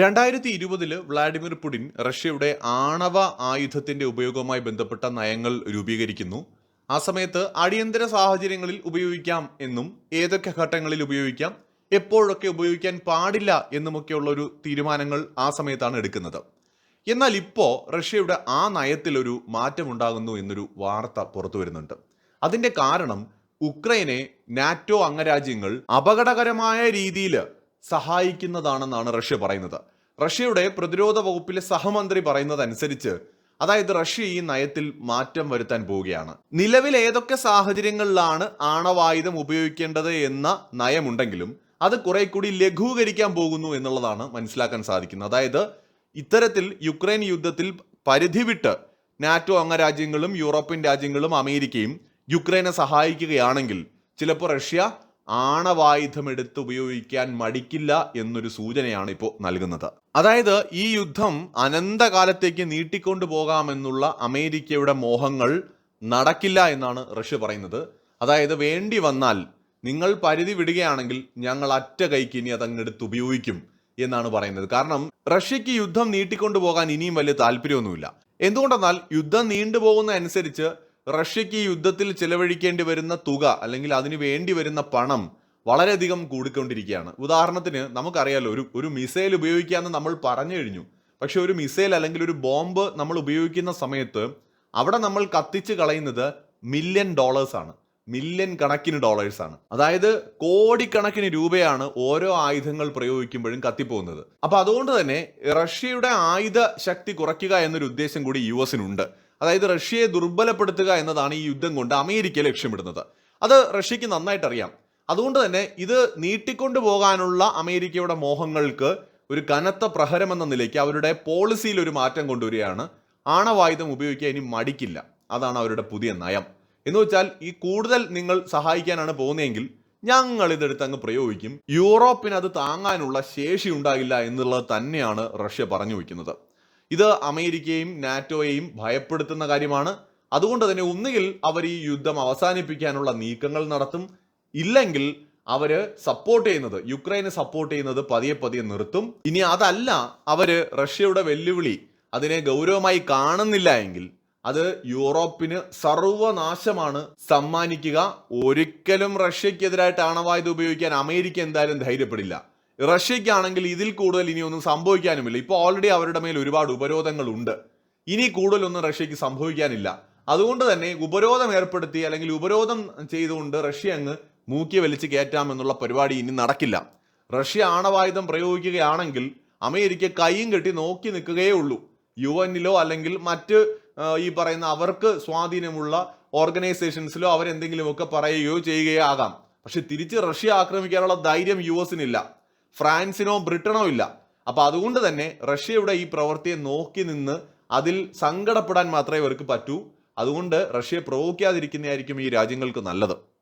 രണ്ടായിരത്തി ഇരുപതിൽ Vladimir Putin റഷ്യയുടെ ആണവ ആയുധത്തിന്റെ ഉപയോഗവുമായി ബന്ധപ്പെട്ട നയങ്ങൾ രൂപീകരിക്കുന്നു. ആ സമയത്ത് അടിയന്തര സാഹചര്യങ്ങളിൽ ഉപയോഗിക്കാം എന്നും ഏതൊക്കെ ഘട്ടങ്ങളിൽ ഉപയോഗിക്കാം എപ്പോഴൊക്കെ ഉപയോഗിക്കാൻ പാടില്ല എന്നുമൊക്കെയുള്ള ഒരു തീരുമാനങ്ങൾ ആ സമയത്താണ് എടുക്കുന്നത്. എന്നാൽ ഇപ്പോൾ റഷ്യയുടെ ആ നയത്തിലൊരു മാറ്റമുണ്ടാകുന്നു എന്നൊരു വാർത്ത പുറത്തു വരുന്നുണ്ട്. അതിന്റെ കാരണം ഉക്രൈനെ നാറ്റോ അംഗരാജ്യങ്ങൾ അപകടകരമായ രീതിയിൽ സഹായിക്കുന്നതാണെന്നാണ് റഷ്യ പറയുന്നത്. റഷ്യയുടെ പ്രതിരോധ വകുപ്പിലെ സഹമന്ത്രി പറയുന്നതനുസരിച്ച് അതായത് റഷ്യ ഈ നയത്തിൽ മാറ്റം വരുത്താൻ പോവുകയാണ്. നിലവിൽ ഏതൊക്കെ സാഹചര്യങ്ങളിലാണ് ആണവായുധം ഉപയോഗിക്കേണ്ടത് എന്ന നയമുണ്ടെങ്കിലും അത് കുറെ കൂടി ലഘൂകരിക്കാൻ പോകുന്നു എന്നുള്ളതാണ് മനസ്സിലാക്കാൻ സാധിക്കുന്നത്. അതായത് ഇത്തരത്തിൽ യുക്രൈൻ യുദ്ധത്തിൽ പരിധി വിട്ട് നാറ്റോ അംഗരാജ്യങ്ങളും യൂറോപ്യൻ രാജ്യങ്ങളും അമേരിക്കയും യുക്രൈനെ സഹായിക്കുകയാണെങ്കിൽ ചിലപ്പോൾ റഷ്യ ആണവായുധം എടുത്ത് ഉപയോഗിക്കാൻ മടിക്കില്ല എന്നൊരു സൂചനയാണ് ഇപ്പോൾ നൽകുന്നത്. അതായത് ഈ യുദ്ധം അനന്തകാലത്തേക്ക് നീട്ടിക്കൊണ്ടു പോകാമെന്നുള്ള അമേരിക്കയുടെ മോഹങ്ങൾ നടക്കില്ല എന്നാണ് റഷ്യ പറയുന്നത്. അതായത് വേണ്ടി വന്നാൽ നിങ്ങൾ പരിധി വിടുകയാണെങ്കിൽ ഞങ്ങൾ അറ്റ കൈക്ക് ഇനി അതങ്ങെടുത്ത് ഉപയോഗിക്കും എന്നാണ് പറയുന്നത്. കാരണം റഷ്യക്ക് യുദ്ധം നീട്ടിക്കൊണ്ടു പോകാൻ ഇനിയും വലിയ താല്പര്യമൊന്നുമില്ല. എന്തുകൊണ്ടെന്നാൽ യുദ്ധം നീണ്ടുപോകുന്ന അനുസരിച്ച് റഷ്യക്ക് ഈ യുദ്ധത്തിൽ ചെലവഴിക്കേണ്ടി വരുന്ന തുക അല്ലെങ്കിൽ അതിന് വേണ്ടി വരുന്ന പണം വളരെയധികം കൂടിക്കൊണ്ടിരിക്കുകയാണ്. ഉദാഹരണത്തിന് നമുക്കറിയാലോ ഒരു ഒരു മിസൈൽ ഉപയോഗിക്കാമെന്ന് നമ്മൾ പറഞ്ഞു കഴിഞ്ഞു. പക്ഷെ ഒരു മിസൈൽ അല്ലെങ്കിൽ ഒരു ബോംബ് നമ്മൾ ഉപയോഗിക്കുന്ന സമയത്ത് അവിടെ നമ്മൾ കത്തിച്ച് കളയുന്നത് മില്യൺ ഡോളേഴ്സാണ് മില്യൺ കണക്കിന് ഡോളേഴ്സാണ് അതായത് കോടിക്കണക്കിന് രൂപയാണ് ഓരോ ആയുധങ്ങൾ പ്രയോഗിക്കുമ്പോഴും കത്തിപ്പോകുന്നത്. അപ്പൊ അതുകൊണ്ട് തന്നെ റഷ്യയുടെ ആയുധ ശക്തി കുറയ്ക്കുക എന്നൊരു ഉദ്ദേശം കൂടി യു എസിനുണ്ട്. അതായത് റഷ്യയെ ദുർബലപ്പെടുത്തുക എന്നതാണ് ഈ യുദ്ധം കൊണ്ട് അമേരിക്ക ലക്ഷ്യമിടുന്നത്. അത് റഷ്യക്ക് നന്നായിട്ട് അറിയാം അതുകൊണ്ട് തന്നെ ഇത് നീട്ടിക്കൊണ്ടു പോകാനുള്ള അമേരിക്കയുടെ മോഹങ്ങൾക്ക് ഒരു കനത്ത പ്രഹരം എന്ന നിലയ്ക്ക് അവരുടെ പോളിസിയിൽ ഒരു മാറ്റം കൊണ്ടുവരികയാണ്. ആണവായുധം ഉപയോഗിക്കാൻ ഇനി മടിക്കില്ല. അതാണ് അവരുടെ പുതിയ നയം. എന്ന് വെച്ചാൽ ഈ കൂടുതൽ നിങ്ങൾ സഹായിക്കാനാണ് പോകുന്നതെങ്കിൽ ഞങ്ങൾ ഇതെടുത്ത് അങ്ങ് പ്രയോഗിക്കും. യൂറോപ്പിന് അത് താങ്ങാനുള്ള ശേഷി ഉണ്ടാകില്ല എന്നുള്ളത് തന്നെയാണ് റഷ്യ പറഞ്ഞു വയ്ക്കുന്നത്. ഇത് അമേരിക്കയും നാറ്റോയെയും ഭയപ്പെടുത്തുന്ന കാര്യമാണ്. അതുകൊണ്ട് തന്നെ ഒന്നുകിൽ അവർ ഈ യുദ്ധം അവസാനിപ്പിക്കാനുള്ള നീക്കങ്ങൾ നടത്തും ഇല്ലെങ്കിൽ അവർ സപ്പോർട്ട് ചെയ്യുന്നത് യുക്രൈനെ സപ്പോർട്ട് ചെയ്യുന്നത് പതിയെ പതിയെ നിർത്തും. ഇനി അതല്ല അവർ റഷ്യയുടെ വെല്ലുവിളി അതിനെ ഗൗരവമായി കാണുന്നില്ല എങ്കിൽ അത് യൂറോപ്പിന് സർവനാശമാണ്. സമ്മാനിക്കുക ഒരിക്കലും റഷ്യക്കെതിരായിട്ട് ആണവായുധം ഉപയോഗിക്കാൻ അമേരിക്ക എന്തായാലും ധൈര്യപ്പെടില്ല. റഷ്യക്കാണെങ്കിൽ ഇതിൽ കൂടുതൽ ഇനി ഒന്നും സംഭവിക്കാനുമില്ല. ഇപ്പോൾ ഓൾറെഡി അവരുടെ മേൽ ഒരുപാട് ഉപരോധങ്ങളുണ്ട്. ഇനി കൂടുതലൊന്നും റഷ്യക്ക് സംഭവിക്കാനില്ല. അതുകൊണ്ട് തന്നെ ഉപരോധം ഏർപ്പെടുത്തി അല്ലെങ്കിൽ ഉപരോധം ചെയ്തുകൊണ്ട് റഷ്യ അങ്ങ് മൂക്കി വലിച്ച് കയറ്റാമെന്നുള്ള പരിപാടി ഇനി നടക്കില്ല. റഷ്യ ആണവായുധം പ്രയോഗിക്കുകയാണെങ്കിൽ അമേരിക്ക കൈയും കെട്ടി നോക്കി നിൽക്കുകയേ ഉള്ളൂ. യു എന്നിലോ അല്ലെങ്കിൽ മറ്റ് ഈ പറയുന്ന അവർക്ക് സ്വാധീനമുള്ള ഓർഗനൈസേഷൻസിലോ അവരെന്തെങ്കിലുമൊക്കെ പറയുകയോ ചെയ്യുകയോ ആകാം. പക്ഷെ തിരിച്ച് റഷ്യ ആക്രമിക്കാനുള്ള ധൈര്യം യു എസിനില്ല. ഫ്രാൻസിനോ ബ്രിട്ടനോ ഇല്ല. അപ്പൊ അതുകൊണ്ട് തന്നെ റഷ്യയുടെ ഈ പ്രവൃത്തിയെ നോക്കി നിന്ന് അതിൽ സങ്കടപ്പെടാൻ മാത്രമേ ഇവർക്ക് പറ്റൂ. അതുകൊണ്ട് റഷ്യയെ പ്രവോക്കാതിരിക്കുന്നതായിരിക്കും ഈ രാജ്യങ്ങൾക്ക് നല്ലത്.